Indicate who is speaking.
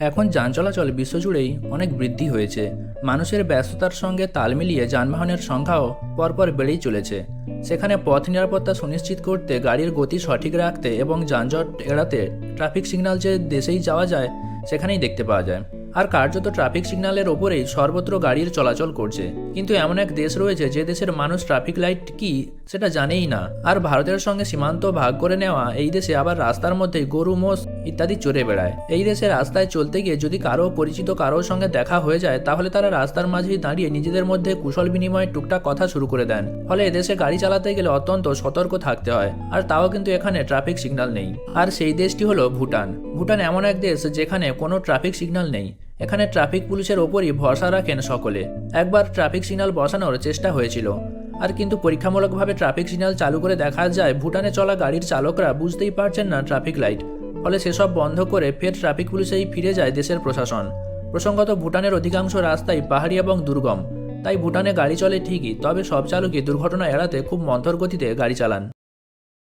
Speaker 1: এখন যান চলাচল বিশ্বজুড়েই অনেক বৃদ্ধি হয়েছে। মানুষের ব্যস্ততার সঙ্গে তাল মিলিয়ে যানবাহনের সংখ্যাও পরপর বেড়েই চলেছে। সেখানে পথ নিরাপত্তা সুনিশ্চিত করতে, গাড়ির গতি সঠিক রাখতে এবং যানজট এড়াতে ট্রাফিক সিগন্যাল যে দেশেই যাওয়া যায়, সেখানেই দেখতে পাওয়া যায়। আর কার্যত ট্রাফিক সিগন্যালের ওপরেই সর্বত্র গাড়ির চলাচল করছে। কিন্তু এমন এক দেশ রয়েছে যে দেশের মানুষ ট্রাফিক লাইট কি, সেটা জানেই না। আর ভারতের সঙ্গে সীমান্ত ভাগ করে নেওয়া এই দেশে আবার রাস্তার মধ্যে গরু, মোষ ইত্যাদি চড়ে বেড়ায়। এই দেশে রাস্তায় চলতে গিয়ে যদি কারও পরিচিত কারোর সঙ্গে দেখা হয়ে যায়, তাহলে তারা রাস্তার মাঝেই দাঁড়িয়ে নিজেদের মধ্যে কুশল বিনিময়ে টুকটাক কথা শুরু করে দেন। ফলে এদেশে গাড়ি চালাতে গেলে অত্যন্ত সতর্ক থাকতে হয়, আর তাও কিন্তু এখানে ট্রাফিক সিগন্যাল নেই। আর সেই দেশটি হলো ভুটান। ভুটান এমন এক দেশ যেখানে কোনো ট্রাফিক সিগন্যাল নেই। এখানে ট্রাফিক পুলিশের ওপরই ভরসা রাখেন সকলে। একবার ট্রাফিক সিগন্যাল বসানোর চেষ্টা হয়েছিল। আর কিন্তু পরীক্ষামূলকভাবে ট্রাফিক সিগন্যাল চালু করে দেখা যায়, ভুটানে চলা গাড়ির চালকরা বুঝতেই পারছেন না ট্রাফিক লাইট। ফলে সেসব বন্ধ করে ফের ট্রাফিক পুলিশেই ফিরে যায় দেশের প্রশাসন। প্রসঙ্গত, ভুটানের অধিকাংশ রাস্তাই পাহাড়ি এবং দুর্গম। তাই ভুটানে গাড়ি চলে ঠিকই, তবে সব চালকই দুর্ঘটনা এড়াতে খুব মন্থর গতিতে গাড়ি চালান।